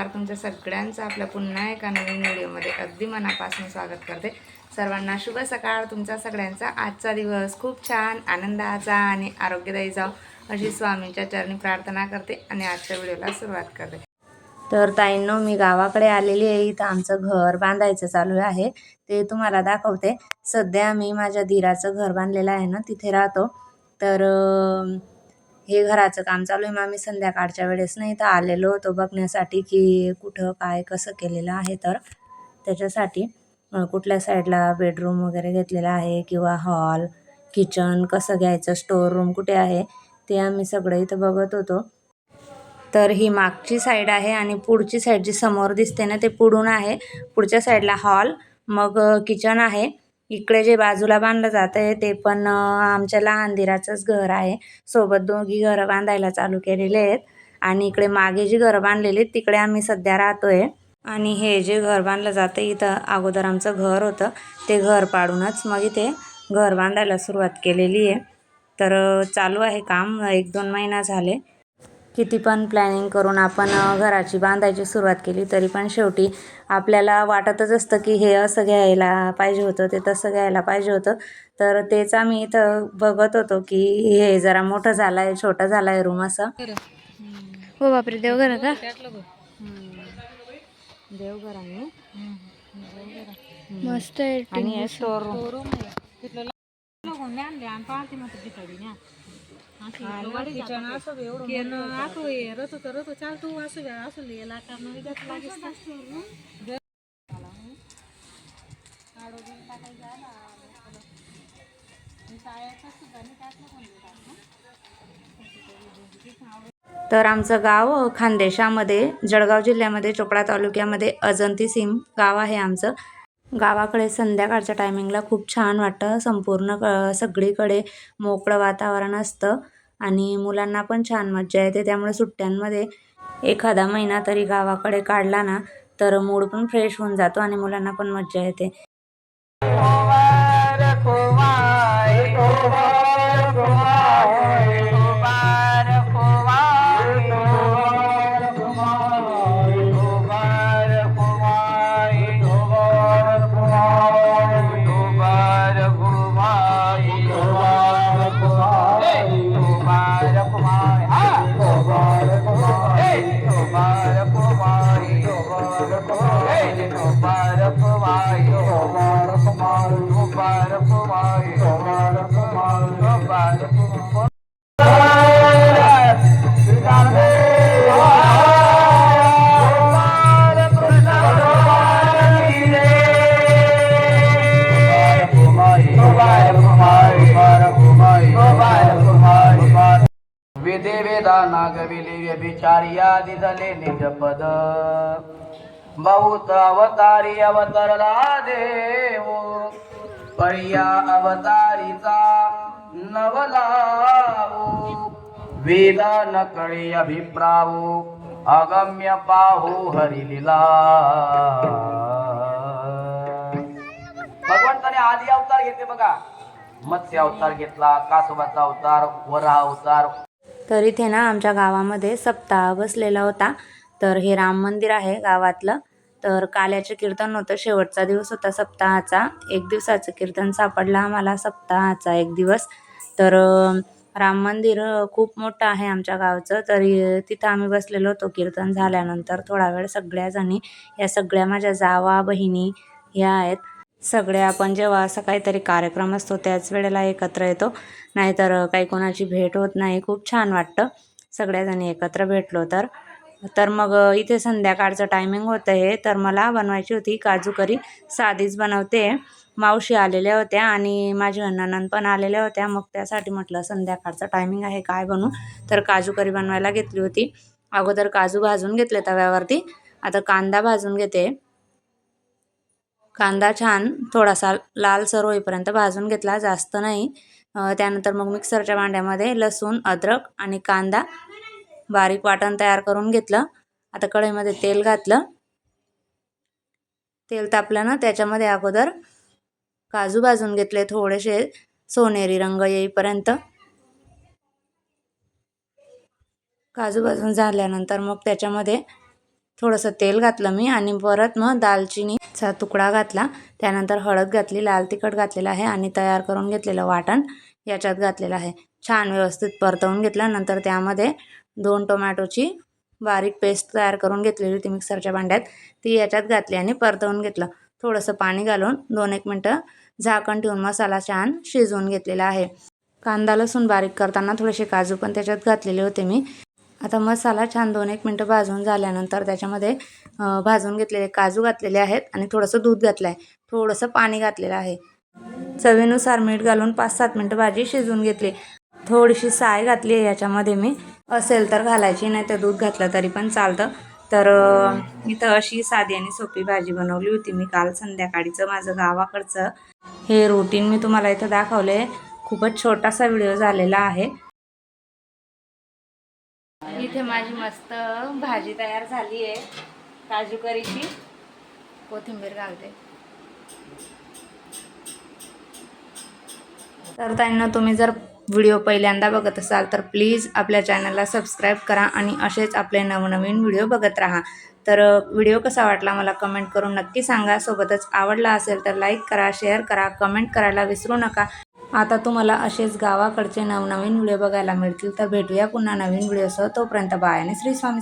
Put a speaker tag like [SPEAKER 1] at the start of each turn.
[SPEAKER 1] नमस्कार तुमच्या सगळ्यांचं आपल्या पुन्हा एका नवीन व्हिडिओमध्ये अगदी मनापासून स्वागत करते. सर्वांना शुभ सकाळ. तुमचा सगळ्यांचा आजचा दिवस खूप छान आनंदाचा आणि आरोग्यदायी जाव अशी स्वामींच्या चरणी प्रार्थना करते आणि आजच्या व्हिडिओला सुरुवात करते. तर ताईंनो मी गावाकडे आलेली आहे. इथं आमचं घर बांधायचं चालू आहे. ते तुम्हाला दाखवते. सध्या मी माझ्या धीराचं घर बांधलेलं आहे ना तिथे राहतो. तर हे घराचं काम चालू आहे. मग आम्ही संध्याकाळच्या वेळेस नाही तर आलेलो होतो बघण्यासाठी की कुठं काय कसं केलेलं आहे तर. त्याच्यासाठी कुठल्या साईडला बेडरूम वगैरे घेतलेला आहे किंवा हॉल किचन कसं घ्यायचं स्टोर रूम कुठे आहे ते आम्ही सगळं इथं बघत होतो. तर ही मागची साईड आहे आणि पुढची साईड जी समोर दिसते ना ते पुढून आहे. पुढच्या साईडला हॉल मग किचन आहे. इकडे जे बाजूला बांधलं जात आहे ते पण आमच्या लहान दिराचंच घर आहे. सोबत दोघी घरं बांधायला चालू केलेले आहेत. आणि इकडे मागे जी घरं बांधलेली आहेत तिकडे आम्ही सध्या राहतोय. आणि हे जे घर बांधलं जातं इथं अगोदर आमचं घर होतं. ते घर पाडूनच मग इथे घर बांधायला सुरुवात केलेली आहे. तर चालू आहे काम. एक दोन महिना झाले. किती पण प्लॅनिंग करून आपण घराची बांधायची सुरुवात केली तरी पण शेवटी आपल्याला वाटतच असतं की हे असं घ्यायला पाहिजे होतं ते तसं घ्यायला पाहिजे होतं. तर तेच आम्ही इथं बघत होतो की हे जरा मोठं झालं आहे छोटं झालं आहे रूम असं. हो बापरे देवघर का? देवघर आहे.
[SPEAKER 2] मस्त आहे
[SPEAKER 1] आणि हे स्टोर रूम तर आमचं गाव खानदेशामध्ये जळगाव जिल्ह्यामध्ये चोपडा तालुक्यामध्ये अजंती सिम गाव आहे आमचं. गावाकडे संध्याकाळच्या टायमिंगला खूप छान वाटतं. संपूर्ण क सगळीकडे मोकळं वातावरण असतं आणि मुलांना पण छान मज्जा येते. त्यामुळे सुट्ट्यांमध्ये एखादा महिना तरी गावाकडे काढला ना तर मूड पण फ्रेश होऊन जातो आणि मुलांना पण मज्जा येते.
[SPEAKER 3] वेदा नागविले व्यभिचारी झाले निज पद बहुत अवतारी अवतरला देव पर्या अवतारीचा नवलावो. वेदा न कळे अभिप्रावो अगम्य पाहू हरिलीला. भगवंताने आदी अवतार घेतले बघा. मत्स्य अवतार घेतला कासवाचा अवतार वरा अवतार
[SPEAKER 1] तर इथे ना आमच्या गावामध्ये सप्ताह बसलेला होता. तर हे राम मंदिर आहे गावातलं. तर काल्याचे कीर्तन होतं. शेवटचा दिवस होता सप्ताहाचा. एक दिवसाचं कीर्तन सापडलं आम्हाला सप्ताहाचा एक दिवस. तर राम मंदिर खूप मोठं आहे आमच्या गावचं. तरी तिथं आम्ही बसलेलो होतो कीर्तन झाल्यानंतर थोडा वेळ सगळ्याजणी या सगळ्या माझ्या जावा बहिणी ह्या आहेत. सगळे आपण जेव्हा असं काहीतरी कार्यक्रम असतो त्याच वेळेला एकत्र येतो. नाहीतर काही कोणाची भेट होत नाही. खूप छान वाटतं. सगळ्याजणी एकत्र भेटलो तर. तर मग इथे संध्याकाळचं टायमिंग होतं हे. तर मला बनवायची होती काजू करी. साधीच बनवते. मावशी आलेल्या होत्या आणि माझ्या नणंद पण आलेल्या होत्या. मग त्यासाठी म्हटलं संध्याकाळचं टायमिंग आहे काय बनवू? तर काजू करी बनवायला घेतली होती. अगोदर काजू भाजून घेतले तव्यावरती. आता कांदा भाजून घेते. कांदा छान थोडासा लालसर होईपर्यंत भाजून घेतला जास्त नाही. त्यानंतर मग मिक्सरच्या भांड्यामध्ये लसूण अद्रक आणि कांदा बारीक वाटण तयार करून घेतलं. आता कढईमध्ये तेल घातलं. तेल तापलं ना त्याच्यामध्ये अगोदर काजू भाजून घेतले थोडेसे. सोनेरी रंग येईपर्यंत काजू भाजून झाल्यानंतर मग त्याच्यामध्ये थोडंसं तेल घातलं मी आणि परत मग दालचिनीचा तुकडा घातला. त्यानंतर हळद घातली लाल तिखट घातलेलं आहे आणि तयार करून घेतलेलं वाटण याच्यात घातलेलं आहे. छान व्यवस्थित परतवून घेतलं. नंतर त्यामध्ये दोन टोमॅटोची बारीक पेस्ट तयार करून घेतलेली होती मिक्सरच्या भांड्यात. ती याच्यात घातली आणि परतवून घेतलं. थोडंसं पाणी घालून दोन एक मिनटं झाकण ठेवून मसाला छान शिजवून घेतलेला आहे. कांदा लसूण बारीक करताना थोडेसे काजू पण त्याच्यात घातलेले होते मी. आता मसाला छान दोन एक मिनटं भाजून झाल्यानंतर त्याच्यामध्ये भाजून घेतलेले काजू घातलेले आहेत आणि थोडंसं दूध घातलं आहे थोडंसं पाणी घातलेलं आहे. चवीनुसार मीठ घालून पाच सात मिनटं भाजी शिजवून घेतली. थोडीशी साय घातली आहे याच्यामध्ये मी. असेल तर घालायची नाही तर दूध घातलं तरी पण चालतं. तर इथं अशी साधी आणि सोपी भाजी बनवली होती मी काल संध्याकाळीचं माझं गावाकडचं. हे रुटीन मी तुम्हाला इथं दाखवले खूपच छोटासा व्हिडिओ झालेला आहे. इथे माझी मस्त भाजी तयार झाली आहे काजू करीची. कोथिंबीर घालते. तर त्यांना तुम्ही जर व्हिडिओ पहिल्यांदा बघत असाल तर प्लीज आपल्या चॅनलला सबस्क्राईब करा आणि असेच आपले नवनवीन व्हिडिओ बघत राहा. तर व्हिडिओ कसा वाटला मला कमेंट करून नक्की सांगा. सोबतच आवडला असेल तर लाईक करा शेअर करा कमेंट करायला विसरू नका. आता तुम्हाला असेच गावाकडचे नवनवीन व्हिडिओ बघायला मिळतील तर भेटूया पुन्हा नवीन व्हिडिओसह. तोपर्यंत बाय आणि श्री स्वामी